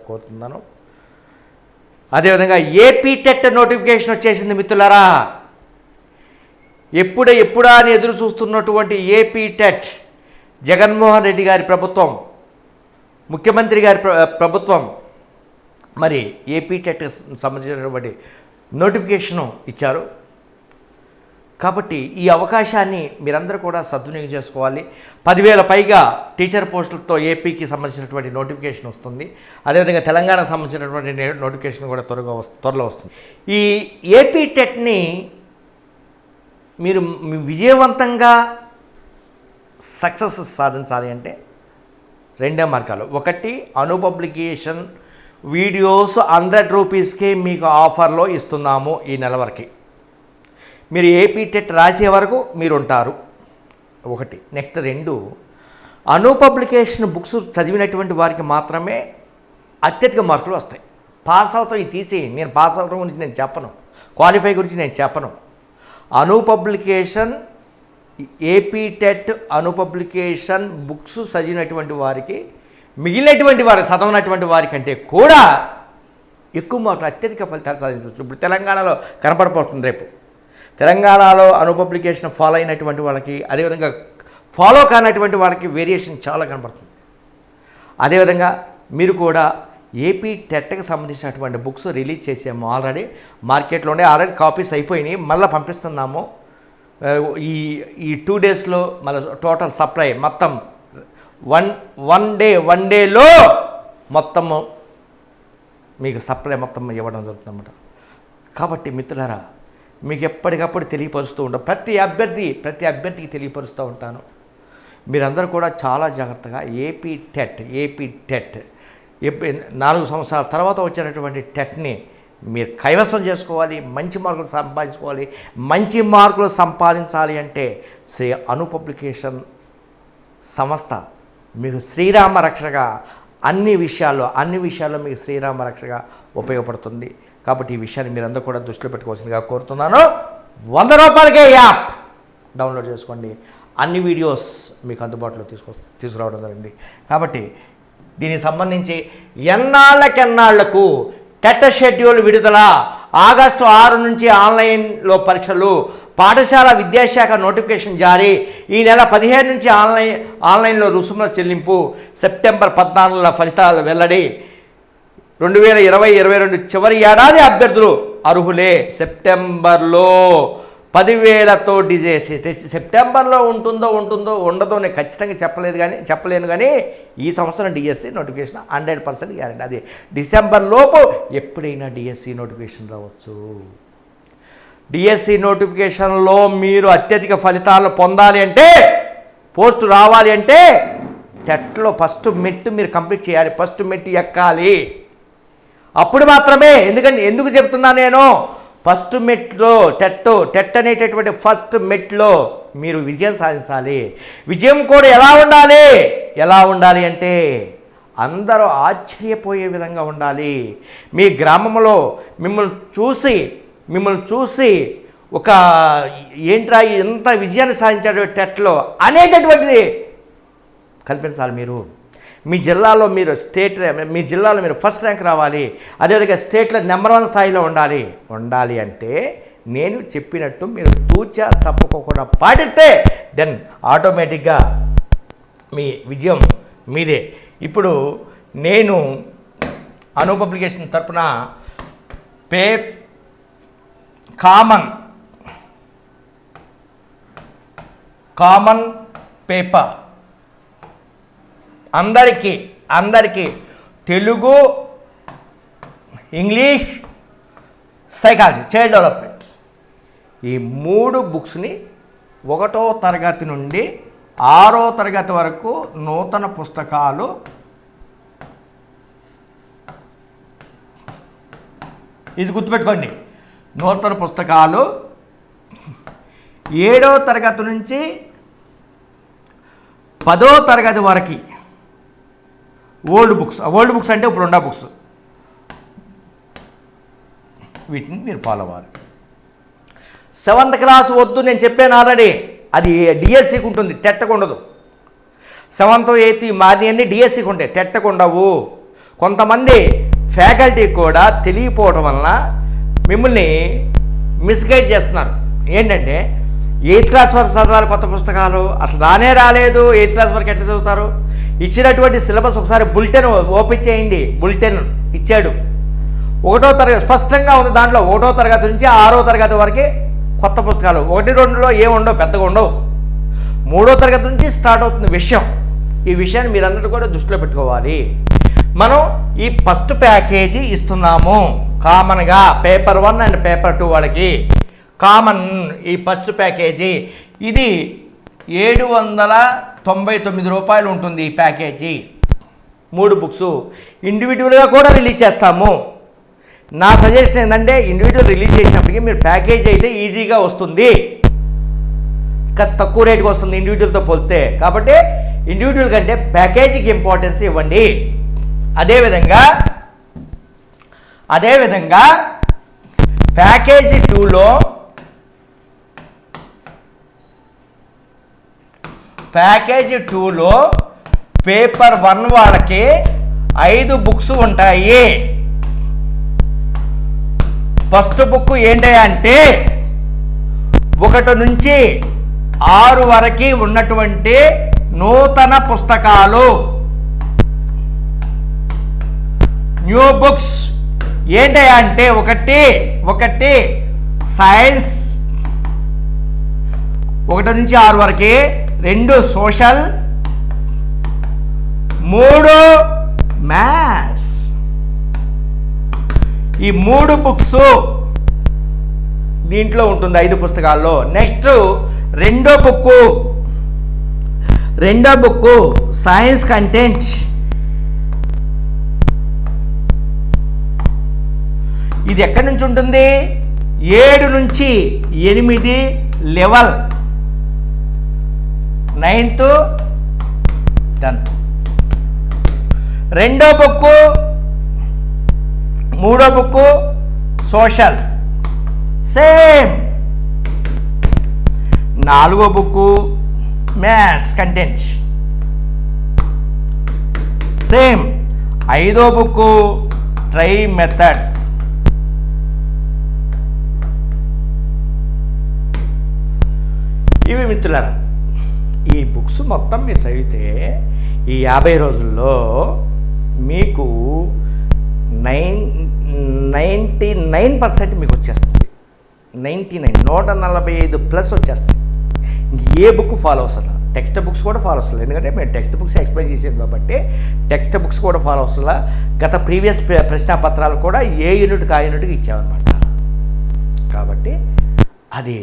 కోరుతున్నాను. అదేవిధంగా AP TET notification వచ్చేసింది మిత్రులారా. ఎప్పుడ ఎప్పుడా అని ఎదురు చూస్తున్నటువంటి ఏపీ టెట్ జగన్మోహన్ రెడ్డి గారి ప్రభుత్వం ముఖ్యమంత్రి గారి ప్ర- ప్రభుత్వం మరి ఏపీ టెట్కి సంబంధించినటువంటి నోటిఫికేషను ఇచ్చారు. కాబట్టి ఈ అవకాశాన్ని మీరందరూ కూడా సద్వినియోగం చేసుకోవాలి. పదివేల పైగా టీచర్ పోస్టులతో ఏపీకి సంబంధించినటువంటి నోటిఫికేషన్ వస్తుంది. అదేవిధంగా తెలంగాణకు సంబంధించినటువంటి నోటిఫికేషన్ కూడా త్వరగా త్వరలో వస్తుంది. ఈ ఏపీ టెట్ని మీరు మీ విజయవంతంగా సక్సెస్ సాధించాలి అంటే రెండే మార్గాలు. ఒకటి అనుపబ్లికేషన్ వీడియోస్ హండ్రెడ్ రూపీస్కి మీకు ఆఫర్లో ఇస్తున్నాము ఈ నెల వరకు. మీరు ఏపీ టెట్ రాసే వరకు మీరు ఉంటారు ఒకటి. నెక్స్ట్ రెండు అను పబ్లికేషన్ బుక్స్ చదివినటువంటి వారికి మాత్రమే అత్యధిక మార్కులు వస్తాయి. పాస్ అవుతాం ఇది తీసి నేను పాస్ అవడం గురించి నేను చెప్పను. క్వాలిఫై గురించి నేను చెప్పను. Anu publication AP TET Anu publication books చదివినటువంటి వారికి మిగిలినటువంటి వారి చదవనటువంటి వారి కంటే కూడా ఎక్కువ మార్కులు అత్యధిక ఫలితాలు సాధించవచ్చు. ఇప్పుడు తెలంగాణలో కనపడబోతుంది రేపు. తెలంగాణలో అనుపబ్లికేషన్ ఫాలో అయినటువంటి వాళ్ళకి అదేవిధంగా ఫాలో కానటువంటి వాళ్ళకి వేరియేషన్ చాలా కనపడుతుంది అదేవిధంగా మీరు కూడా ఏపీ టెట్కి సంబంధించినటువంటి బుక్స్ రిలీజ్ చేసాము ఆల్రెడీ. మార్కెట్లోనే ఆల్రెడీ కాపీస్ అయిపోయినాయి. మళ్ళీ పంపిస్తున్నాము. ఈ ఈ టూ డేస్లో మళ్ళీ టోటల్ సప్లై మొత్తం వన్ వన్ డే వన్ డేలో మొత్తము మీకు సప్లై మొత్తం ఇవ్వడం జరుగుతుందన్నమాట. కాబట్టి మిత్రులారా మీకు ఎప్పటికప్పుడు తెలియపరుస్తూ ఉంటాం. ప్రతి అభ్యర్థి ప్రతి అభ్యర్థికి తెలియపరుస్తూ ఉంటాను. మీరందరూ కూడా చాలా జాగ్రత్తగా ఏపీ టెట్ ఏపీ టెట్ నాలుగు సంవత్సరాల తర్వాత వచ్చినటువంటి టెట్ని మీరు కైవసం చేసుకోవాలి మంచి మార్కులు సంపాదించుకోవాలి. మంచి మార్కులు సంపాదించాలి అంటే శ్రీ అను పబ్లికేషన్ సంస్థ మీకు శ్రీరామ రక్షగా అన్ని విషయాల్లో అన్ని విషయాల్లో మీకు శ్రీరామ రక్షగా ఉపయోగపడుతుంది. కాబట్టి ఈ విషయాన్ని మీరందరూ కూడా దృష్టిలో పెట్టుకోవాల్సిందిగా కోరుతున్నాను. వంద రూపాయలకే యాప్. డౌన్లోడ్ చేసుకోండి. అన్ని వీడియోస్ మీకు అందుబాటులో తీసుకొస్తా తీసుకురావడం జరిగింది. కాబట్టి దీనికి సంబంధించి ఎన్నాళ్ళకెన్నాళ్ళకు టెట్ షెడ్యూల్ విడుదల ఆగస్టు ఆరు నుంచి ఆన్లైన్లో పరీక్షలు పాఠశాల విద్యాశాఖ నోటిఫికేషన్ జారీ ఈ నెల పదిహేను నుంచి ఆన్లైన్ ఆన్లైన్లో రుసుముల చెల్లింపు సెప్టెంబర్ పద్నాలుగుల ఫలితాలు వెల్లడి రెండు వేల ఇరవై ఇరవై రెండు చివరి ఏడాది అభ్యర్థులు అర్హులే సెప్టెంబర్లో. పదివేలతో డిజేసి సెప్టెంబర్లో ఉంటుందో ఉంటుందో ఉండదో నేను ఖచ్చితంగా చెప్పలేదు కానీ చెప్పలేను కానీ ఈ సంవత్సరం DSC notification hundred percent guarantee. అది డిసెంబర్ లోపు ఎప్పుడైనా డిఎస్సి నోటిఫికేషన్ రావచ్చు. డిఎస్సి నోటిఫికేషన్లో మీరు అత్యధిక ఫలితాలను పొందాలి అంటే పోస్ట్ రావాలి అంటే టెట్లో ఫస్ట్ మెట్టు మీరు కంప్లీట్ చేయాలి. ఫస్ట్ మెట్టు ఎక్కాలి. అప్పుడు మాత్రమే ఎందుకంటే ఎందుకు చెప్తున్నా నేను? ఫస్ట్ మెట్లో టెట్ టెట్ అనేటటువంటి ఫస్ట్ మెట్లో మీరు విజయం సాధించాలి. విజయం కూడా ఎలా ఉండాలి? ఎలా ఉండాలి అంటే అందరూ ఆశ్చర్యపోయే విధంగా ఉండాలి. మీ గ్రామంలో మిమ్మల్ని చూసి మిమ్మల్ని చూసి ఒక ఏంట్రా ఎంత విజయాన్ని సాధించాడు టెట్లో అనేటటువంటిది కల్పించాలి మీరు. మీ జిల్లాలో మీరు స్టేట్ మీ జిల్లాలో మీరు ఫస్ట్ ర్యాంక్ రావాలి. అదేవిధంగా స్టేట్లో నెంబర్ వన్ స్థాయిలో ఉండాలి. ఉండాలి అంటే నేను చెప్పినట్టు మీరు తూచా తప్పుకోకుండా పాటిస్తే దెన్ ఆటోమేటిక్గా మీ విజయం మీదే. ఇప్పుడు నేను అను పబ్లికేషన్ తరపున పే కామన్ కామన్ పేపర్ అందరికీ అందరికీ Telugu English psychology child development ఈ మూడు బుక్స్ని ఒకటో తరగతి నుండి ఆరో తరగతి వరకు నూతన పుస్తకాలు ఇది గుర్తుపెట్టుకోండి. నూతన పుస్తకాలు ఏడో తరగతి నుంచి పదో తరగతి వరకు ఓల్డ్ బుక్స్. ఓల్డ్ బుక్స్ అంటే ఇప్పుడు ఉండా బుక్స్. వీటిని మీరు ఫాలో అవ్వాలి. సెవెంత్ క్లాస్ వద్దు నేను చెప్పాను ఆల్రెడీ. అది డిఎస్సికి ఉంటుంది టెట్టకు ఉండదు. సెవెంత్ ఎయిత్ మారినవన్నీ డిఎస్సికి ఉంటాయి తెట్టకుండవు కొంతమంది ఫ్యాకల్టీ కూడా తెలియపోవడం వలన మిమ్మల్ని మిస్గైడ్ చేస్తున్నారు. ఏంటంటే ఎయిత్ క్లాస్ వరకు చదవాలి కొత్త పుస్తకాలు. అసలు రానే రాలేదు. ఎయిత్ క్లాస్ వరకు ఎట్లా చదువుతారు? ఇచ్చినటువంటి సిలబస్ ఒకసారి బులెటిన్ ఓపెన్ చేయండి. బులెటిన్ ఇచ్చాడు. ఒకటో తరగతి స్పష్టంగా ఉంది దాంట్లో. ఒకటో తరగతి నుంచి ఆరో తరగతి వరకే కొత్త పుస్తకాలు. ఒకటి రెండులో ఏముండవు పెద్దగా ఉండవు. మూడో తరగతి నుంచి స్టార్ట్ అవుతుంది విషయం. ఈ విషయాన్ని మీరందరూ కూడా దృష్టిలో పెట్టుకోవాలి. మనం ఈ ఫస్ట్ ప్యాకేజీ ఇస్తున్నాము. కామన్గా paper one and paper two వాళ్ళకి. కామన్ ఈ ఫస్ట్ ప్యాకేజీ. ఇది ఏడు వందల తొంభై తొమ్మిది రూపాయలు ఉంటుంది ఈ ప్యాకేజీ. మూడు బుక్స్. ఇండివిజువల్గా కూడా రిలీజ్ చేస్తాము. నా సజెషన్ ఏంటంటే ఇండివిజువల్ రిలీజ్ చేసినప్పటికీ మీరు ప్యాకేజ్ అయితే ఈజీగా వస్తుంది. కాస్త తక్కువ రేటుకి వస్తుంది ఇండివిజువల్తో పోలితే. కాబట్టి ఇండివిజువల్ కంటే ప్యాకేజీకి ఇంపార్టెన్స్ ఇవ్వండి. అదేవిధంగా అదేవిధంగా ప్యాకేజీ టూలో ప్యాకేజీ టూలో పేపర్ వన్ వాళ్ళకి ఐదు బుక్స్ ఉంటాయి. ఫస్ట్ బుక్ ఏంటి అంటే ఒకటి నుంచి ఆరు వరకు ఉన్నటువంటి నూతన పుస్తకాలు. న్యూ బుక్స్ ఏంటి అంటే ఒకటి ఒకటి సైన్స్ ఒకటి నుంచి ఆరు వరకు రెండు సోషల్ మూడు మ్యాథ్స్. ఈ మూడు బుక్స్ దీంట్లో ఉంటుంది ఐదు పుస్తకాల్లో. నెక్స్ట్ రెండో బుక్కు రెండో బుక్కు సైన్స్ కంటెంట్. ఇది ఎక్కడి నుంచి ఉంటుంది? ఏడు నుంచి ఎనిమిది లెవెల్. Ninth tenth. రెండో బుక్కు మూడో బుక్కు సోషల్. సేమ్. నాలుగో బుక్కు మ్యాథ్స్ కంటెంట్ సేమ్. ఐదో బుక్కు ట్రై మెథడ్స్. ఇవి మిత్రులారా ఈ బుక్స్ మొత్తం మీరు అయితే ఈ యాభై రోజుల్లో మీకు నైన్ నైంటీ నైన్ పర్సెంట్ మీకు వచ్చేస్తుంది. నైంటీ నైన్ నూట నలభై ఐదు ప్లస్ వచ్చేస్తుంది. ఏ బుక్ ఫాలో అవసరం? టెక్స్ట్ బుక్స్ కూడా ఫాలో అవసరం. ఎందుకంటే మేము టెక్స్ట్ బుక్స్ ఎక్స్ప్లెయిన్ చేసాం కాబట్టి టెక్స్ట్ బుక్స్ కూడా ఫాలో అవసరం. గత ప్రీవియస్ ప్రశ్నాపత్రాలు కూడా ఏ యూనిట్కి ఆ యూనిట్కి ఇచ్చామన్నమాట. కాబట్టి అది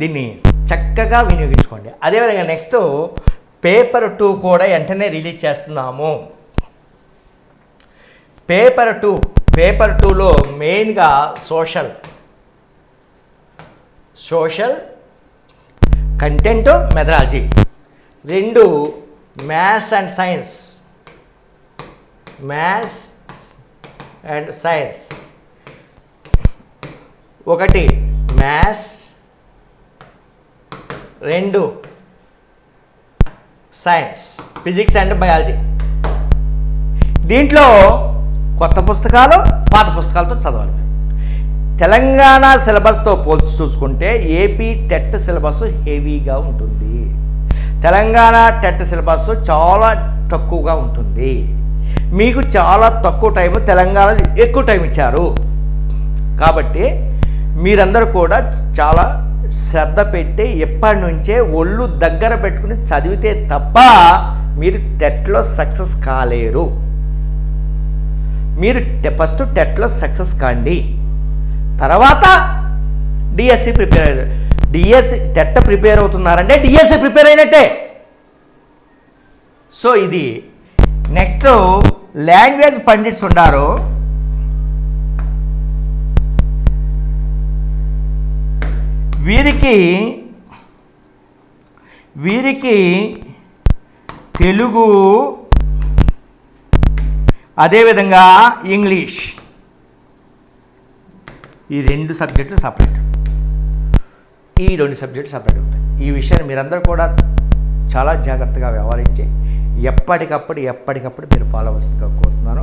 దీన్ని చక్కగా వినియోగించుకోండి. అదేవిధంగా నెక్స్ట్ పేపర్ టూ కూడా వెంటనే రిలీజ్ చేస్తున్నాము. పేపర్ టూ పేపర్ టూలో మెయిన్గా సోషల్ సోషల్ కంటెంట్ మెథడాలజీ. రెండు maths and science. Maths and science. ఒకటి మ్యాథ్స్ రెండు. సైన్స్ ఫిజిక్స్ అండ్ బయాలజీ దీంట్లో కొత్త పుస్తకాలు పాత పుస్తకాలతో చదవాలి. తెలంగాణ సిలబస్తో పోల్చి చూసుకుంటే ఏపీ టెట్ సిలబస్ హెవీగా ఉంటుంది. తెలంగాణ టెట్ సిలబస్ చాలా తక్కువగా ఉంటుంది. మీకు చాలా తక్కువ టైం తెలంగాణ ఎక్కువ టైం ఇచ్చారు. కాబట్టి మీరందరూ కూడా చాలా శ్రద్ధ పెట్టి ఎప్పటి నుంచే ఒళ్ళు దగ్గర పెట్టుకుని చదివితే తప్ప మీరు టెట్లో సక్సెస్ కాలేరు. మీరు ఫస్ట్ టెట్లో సక్సెస్ కాండి. తర్వాత డిఎస్సి ప్రిపేర్ అయ్యారు డిఎస్సి టెట్ ప్రిపేర్ అవుతున్నారంటే డిఎస్సి ప్రిపేర్ అయినట్టే. సో ఇది నెక్స్ట్ లాంగ్వేజ్ పండిట్స్ ఉన్నారు వీరికి వీరికి తెలుగు అదేవిధంగా ఇంగ్లీష్. ఈ రెండు సబ్జెక్టులు సపరేట్. ఈ రెండు సబ్జెక్టులు సపరేట్ అవుతాయి. ఈ విషయాన్ని మీరందరూ కూడా చాలా జాగ్రత్తగా వ్యవహరించి ఎప్పటికప్పుడు ఎప్పటికప్పుడు మీరు ఫాలో అవ్వాల్సిందిగా కోరుతున్నాను.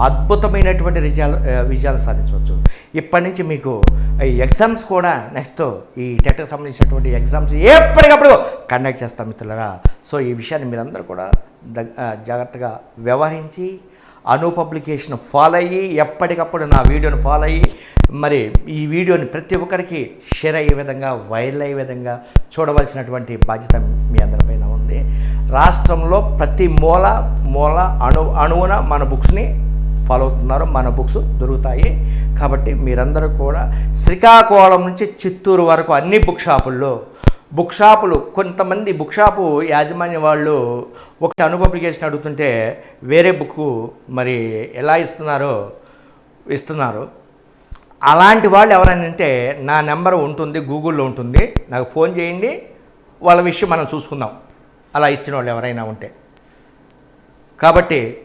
అద్భుతమైనటువంటి విజయాలు విజయాలు సాధించవచ్చు. ఇప్పటి నుంచి మీకు ఈ ఎగ్జామ్స్ కూడా నెక్స్ట్ ఈ టెట్కి సంబంధించినటువంటి ఎగ్జామ్స్ ఎప్పటికప్పుడు కండక్ట్ చేస్తాం మిత్రులరా. సో ఈ విషయాన్ని మీరందరూ కూడా దగ్- జాగ్రత్తగా వ్యవహరించి అను పబ్లికేషన్ ఫాలో అయ్యి ఎప్పటికప్పుడు నా వీడియోని ఫాలో అయ్యి మరి ఈ వీడియోని ప్రతి ఒక్కరికి షేర్ అయ్యే విధంగా వైరల్ అయ్యే విధంగా చూడవలసినటువంటి బాధ్యత మీ అందరిపైన ఉంది. రాష్ట్రంలో ప్రతి మూల మూల అణు అణువున మన బుక్స్ని ఫాలో అవుతున్నారు. మన బుక్స్ దొరుకుతాయి. కాబట్టి మీరందరూ కూడా శ్రీకాకుళం నుంచి చిత్తూరు వరకు అన్ని బుక్ షాపుల్లో బుక్ షాపులు కొంతమంది బుక్ షాపు యాజమాన్య వాళ్ళు ఒక అనుభవ అప్లికేషన్ అడుగుతుంటే వేరే బుక్ మరి ఎలా ఇస్తున్నారో ఇస్తున్నారు. అలాంటి వాళ్ళు ఎవరైనా అంటే నా నెంబర్ ఉంటుంది గూగుల్లో ఉంటుంది. నాకు ఫోన్ చేయండి వాళ్ళ విషయం మనం చూసుకుందాం. అలా ఇచ్చిన వాళ్ళు ఎవరైనా ఉంటే. కాబట్టి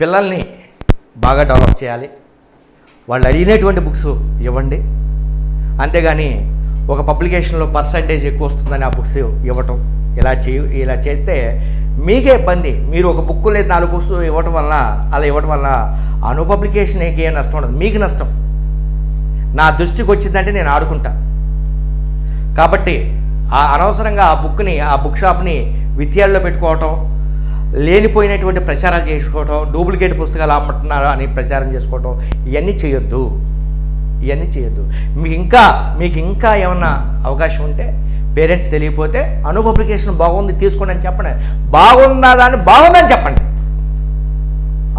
పిల్లల్ని బాగా డెవలప్ చేయాలి. వాళ్ళు అడిగినటువంటి బుక్స్ ఇవ్వండి. అంతేగాని ఒక పబ్లికేషన్లో పర్సంటేజ్ ఎక్కువ వస్తుందని ఆ బుక్స్ ఇవ్వటం. ఇలా చేయ ఇలా చేస్తే మీకే ఇబ్బంది. మీరు ఒక బుక్ లేదు నాలుగు బుక్స్ ఇవ్వటం వల్ల అలా ఇవ్వటం వల్ల అను పబ్లికేషన్కి ఏం నష్టం ఉండదు. మీకు నష్టం. నా దృష్టికి వచ్చిందంటే నేను ఆడుకుంటా. కాబట్టి ఆ అనవసరంగా ఆ బుక్ని ఆ బుక్ షాప్ని విద్యాల్లో పెట్టుకోవటం లేనిపోయినటువంటి ప్రచారాలు చేసుకోవటం డూప్లికేట్ పుస్తకాలు అమ్ముతున్నారు అని ప్రచారం చేసుకోవటం ఇవన్నీ చేయొద్దు. ఇవన్నీ చేయొద్దు. మీకు ఇంకా మీకు ఇంకా ఏమన్నా అవకాశం ఉంటే పేరెంట్స్ తెలియకపోతే అను పబ్లికేషన్ బాగుంది తీసుకోండి అని చెప్పండి. బాగుందా దాన్ని బాగుందని చెప్పండి.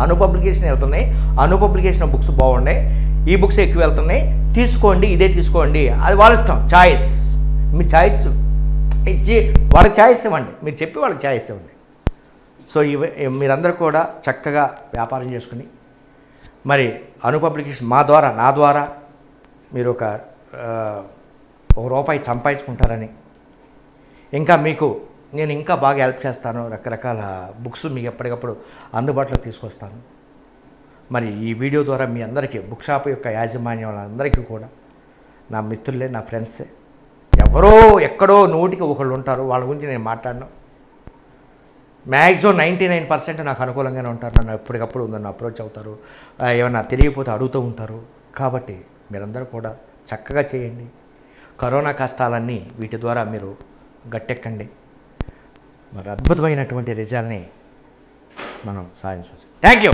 అను పబ్లికేషన్ వెళ్తున్నాయి. అను పబ్లికేషన్ బుక్స్ బాగున్నాయి. ఈ బుక్స్ ఎక్కువ వెళ్తున్నాయి. తీసుకోండి ఇదే తీసుకోండి. అది వాళ్ళ ఇష్టం. చాయిస్ మీ చాయిస్ ఇచ్చి వాళ్ళ చాయిస్ ఇవ్వండి. మీరు చెప్పి వాళ్ళ చాయిస్ ఇవ్వండి. సో ఇవి మీరందరూ కూడా చక్కగా వ్యాపారం చేసుకుని మరి అను పబ్లికేషన్ మా ద్వారా నా ద్వారా మీరు ఒక ఒక రూపాయి సంపాదించుకుంటారని. ఇంకా మీకు నేను ఇంకా బాగా హెల్ప్ చేస్తాను రకరకాల బుక్స్ మీకు ఎప్పటికప్పుడు అందుబాటులో తీసుకొస్తాను. మరి ఈ వీడియో ద్వారా మీ అందరికీ బుక్ షాప్ యొక్క యాజమాన్యం వాళ్ళందరికీ కూడా నా మిత్రులే నా ఫ్రెండ్సే ఎవరో ఎక్కడో నూటికి ఒకళ్ళు ఉంటారు వాళ్ళ గురించి నేను మాట్లాడను. మ్యాక్సిమం నైంటీ నైన్ పర్సెంట్ నాకు అనుకూలంగానే ఉంటారు నన్ను ఎప్పటికప్పుడు నన్ను అప్రోచ్ అవుతారు ఏమైనా తెలియకపోతే అడుగుతూ ఉంటారు. కాబట్టి మీరందరూ కూడా చక్కగా చేయండి. కరోనా కష్టాలన్నీ వీటి ద్వారా మీరు గట్టెక్కండి. మరి అద్భుతమైనటువంటి రిజల్ట్ని మనం సాధించవచ్చు. Thank you.